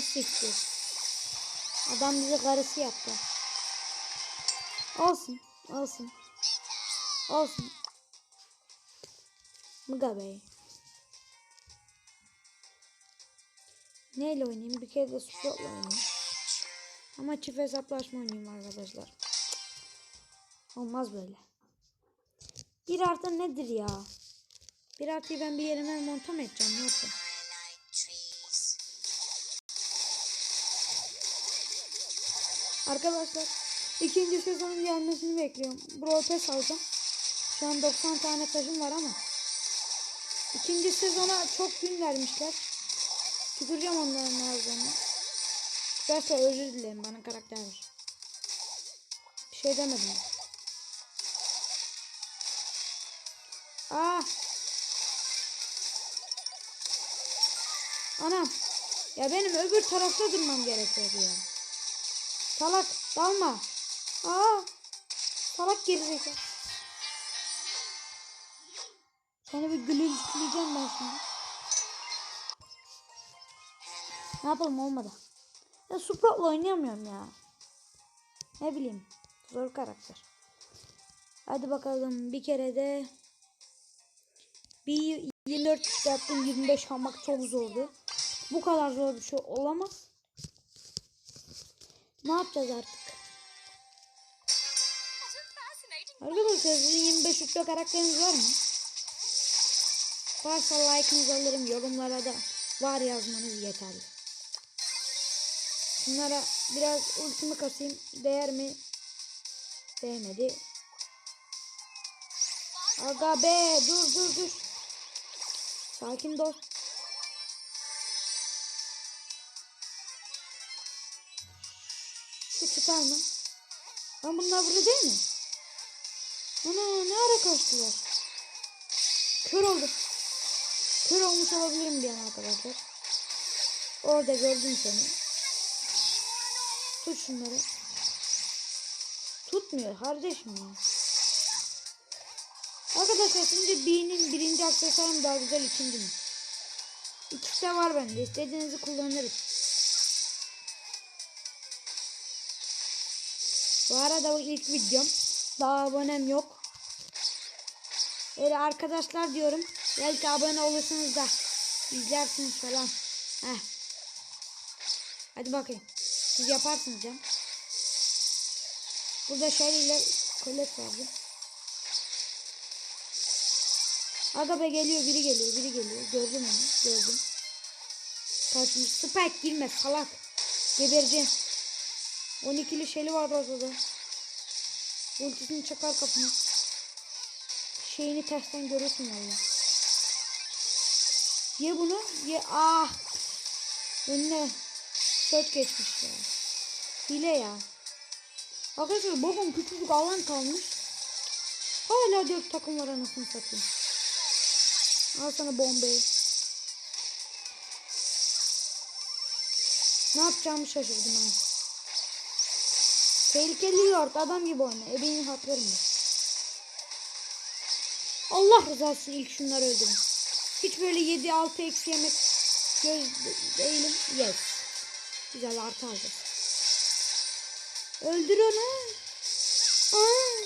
Siktir. Adam bize karısı yaptı. Olsun. Olsun. Olsun. Mıga bey. Neyle oynayayım? Bir kere de Sprout'la oynayayım. Ama çift hesaplaşma oynayayım arkadaşlar. Olmaz böyle. Bir artı nedir ya? Bir artıyı ben bir yerime monta mı edeceğim? Ne Arkadaşlar ikinci sezonun gelmesini bekliyorum. Brawl Pass alacağım. Şu an 90 tane taşım var ama. ikinci sezona çok gün vermişler. Tüküreceğim onların ağzlarına. Gerçekten özür dilerim bana karakter ver. Bir şey demedim. Aa. Anam. Ya benim öbür tarafta durmam gerekiyordu ya. Salak dalma. Aa. Salak gerizekalı. Seni bir gülümseyeceğim ben şimdi. Ne yapalım olmadı. Ya Supra'la oynayamıyorum ya. Ne bileyim. Zor karakter. Hadi bakalım bir kere de bir 24 yaptım 25 almak çok zordu. Bu kadar zor bir şey olamaz. Ne yapacağız artık? Arkadaşlar sizin 25 üçlü karakteriniz var mı? Varsa like'ınızı alırım. Yorumlara da var yazmanız yeterli. Bunlara biraz ultimi kasayım. Değer mi? Değmedi. Aga be dur dur dur. Sakin dost. Şu tutar mı? Lan bunlar burada değil mi? Ana ne ara kaçtılar? Kör oldu. Kör olmuş olabilirim bir an arkadaşlar. Orada gördüm seni. Tut şunları. Tutmuyor kardeşim ya. Arkadaşlar şimdi B'nin birinci aksesuarı mı daha güzel ikinci mi? İkisi de var bende. İstediğinizi kullanırım. Bu arada bu ilk videom. Daha abonem yok. Öyle arkadaşlar diyorum. Belki abone olursunuz da izlersiniz falan. Heh. Hadi bakayım. Siz yaparsınız ya. Burada ile Colette vardı. Aga be geliyor biri geliyor biri geliyor. Gördüm onu gördüm. Kaçmış. Spike girme salak. Gebereceğim. 12'li Shelly var orada. Ultisini çakar kafana. Şeyini tersten görürsün valla. Ye bunu. Ye. Ah. Önüne search geçmiş ya. Hile ya. Arkadaşlar babam küçücük alan kalmış. Hala dört takım var anasını satayım. Al sana bombayı. Ne yapacağımı şaşırdım ben. Tehlikeli Lord adam gibi oyna. Ebeğini haklarım ben. Allah rızası ilk şunları öldürün. Hiç böyle 7-6 eksi yemek göz değilim. Yes. Güzel artı alacağız. Öldür onu. Aa.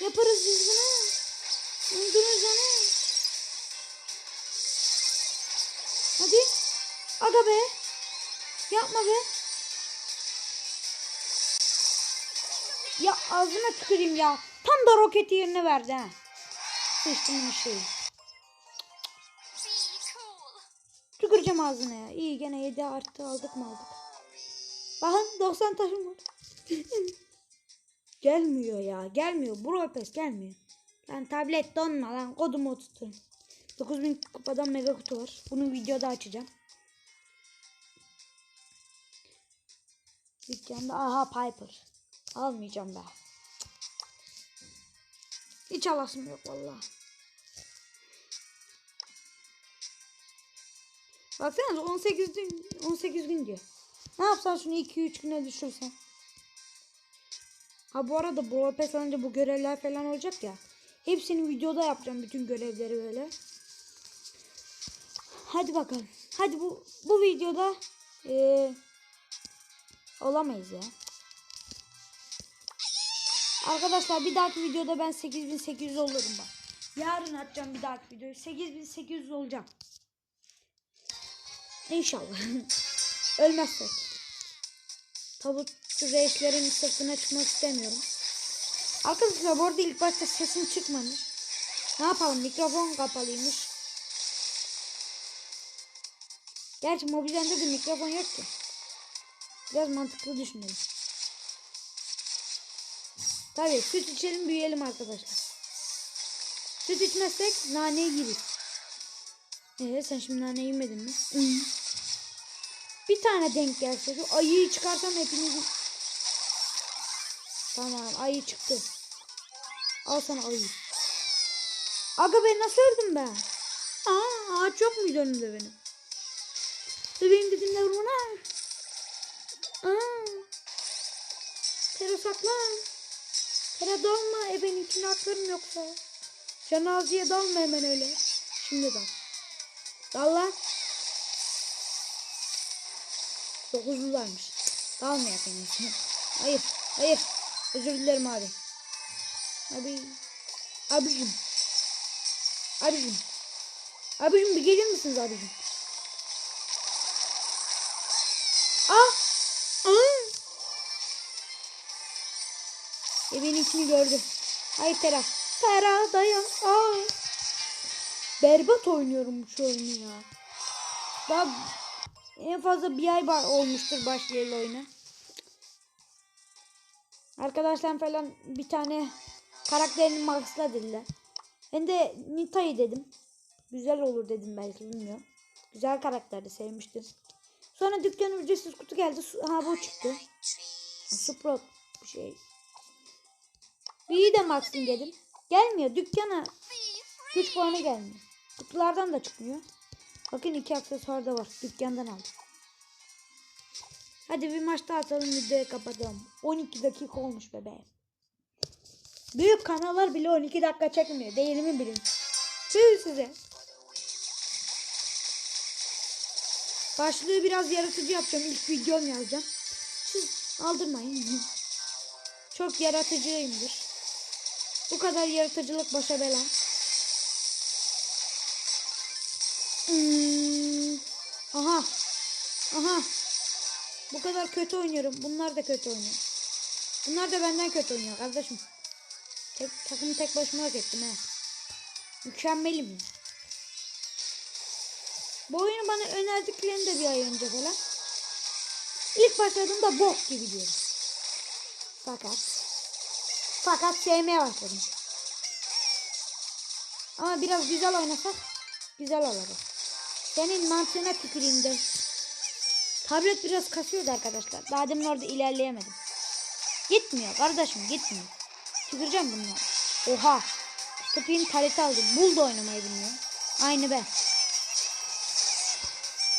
Yaparız biz bunu. Öldürürüz onu. Hadi. Aga be. Yapma be. Ya ağzına tüküreyim ya. Tam da roketi yerine verdi ha. Sıçtım bir şey. Tüküreceğim ağzına ya. İyi gene 7 artı aldık mı aldık. Bakın 90 taşım var. gelmiyor ya. Gelmiyor. Brawl Pass gelmiyor. Lan tablet donma lan. Kodumu tutun. 9000 kupadan mega kutu var. Bunu videoda açacağım. Dükkanda aha Piper. Almayacağım be. Hiç alasım yok valla. Baksana 18 gün 18 gün diyor. Ne yapsan şunu 2-3 güne düşürsen. Ha bu arada Brawl Pass alınca bu görevler falan olacak ya. Hepsini videoda yapacağım bütün görevleri böyle. Hadi bakalım. Hadi bu bu videoda eee, olamayız ya. Arkadaşlar bir dahaki videoda ben 8800 olurum bak. Yarın atacağım bir dahaki videoyu. 8800 olacağım. İnşallah. Ölmezsek. Tabut reislerin sırtına çıkmak istemiyorum. Arkadaşlar bu arada ilk başta sesim çıkmamış. Ne yapalım mikrofon kapalıymış. Gerçi mobilyanda da mikrofon yok ki. Biraz mantıklı düşünelim. Tabii süt içelim büyüyelim arkadaşlar. Süt içmezsek naneye gireriz. Ee, sen şimdi nane yemedin mi? Hı. Bir tane denk gelse şu ayıyı çıkarsam hepinizin... Tamam ayı çıktı. Al sana ayı. Aga ben nasıl öldüm ben? Aa ağaç yok muydu önümde benim? Bebeğim dedim de vurma. Aa. Saklan. Tera dalma. E benimkini atlarım yoksa. Cenaziye dalma hemen öyle. Şimdi dal. Dal lan. Dokuzlularmış. Dalmaya kendisi. Hayır. Hayır. Özür dilerim abi. Abi. Abicim. Abicim. Abicim bir gelir misiniz abicim? Ah! Benimkini gördü. Hayır Tera. Tera dayan. Aa. Berbat oynuyorum şu oyunu ya. Daha en fazla bir ay olmuştur başlayalı oyuna. Arkadaşlar falan bir tane karakterini maxla dediler. Ben de Nita'yı dedim. Güzel olur dedim belki bilmiyorum. Güzel karakterdi sevmiştim. Sonra dükkana ücretsiz kutu geldi. Ha bu çıktı. Sprout bir şey. Bir de maxim dedim. Gelmiyor dükkana. Güç puanı gelmiyor. Kutulardan da çıkmıyor. Bakın iki aksesuar da var. Dükkandan aldım. Hadi bir maç daha atalım videoyu kapatalım. 12 dakika olmuş bebeğim. Büyük kanallar bile 12 dakika çekmiyor. Değerimi bilin. Tüh size. Başlığı biraz yaratıcı yapacağım. İlk videom yazacağım. Siz aldırmayın. Çok yaratıcıyımdır. Bu kadar yaratıcılık başa bela. Hmm. Aha. Aha. Bu kadar kötü oynuyorum. Bunlar da kötü oynuyor. Bunlar da benden kötü oynuyor kardeşim. Tek, takımı tek başıma hak ettim he. Mükemmelim. Bu oyunu bana önerdiklerinde bir ay önce falan. İlk başladığımda bok gibi diyorum. Fakat fakat sevmeye başladım. Ama biraz güzel oynasak güzel olacak. Senin mantığına tüküreyim de. Tablet biraz kasıyordu arkadaşlar. Daha demin orada ilerleyemedim. Gitmiyor kardeşim gitmiyor. Tüküreceğim bunları. Oha. Tıpayım taret aldım. Bul da oynamayı bilmiyor. Aynı ben.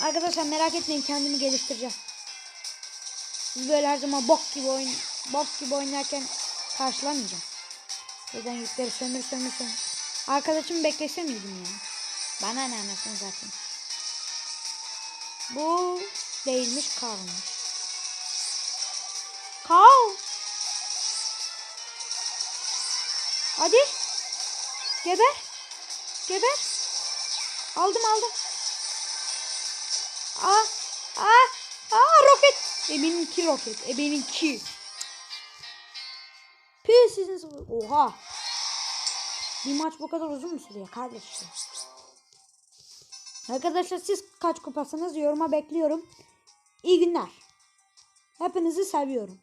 Arkadaşlar merak etmeyin kendimi geliştireceğim. Böyle her zaman bok gibi oyun bok gibi oynarken karşılamayacağım. Buradan yükleri sömür sömür sömür. Arkadaşımı beklese miydim ya? Bana ne anasını zaten. Bu değilmiş kalmış. Kal. Hadi. Geber. Geber. Aldım aldım. Aa, aa, aa roket. E benimki roket. E Püh sizin. Oha. Bir maç bu kadar uzun mu sürüyor kardeşler? Arkadaşlar siz kaç kupasınız yoruma bekliyorum. İyi günler. Hepinizi seviyorum.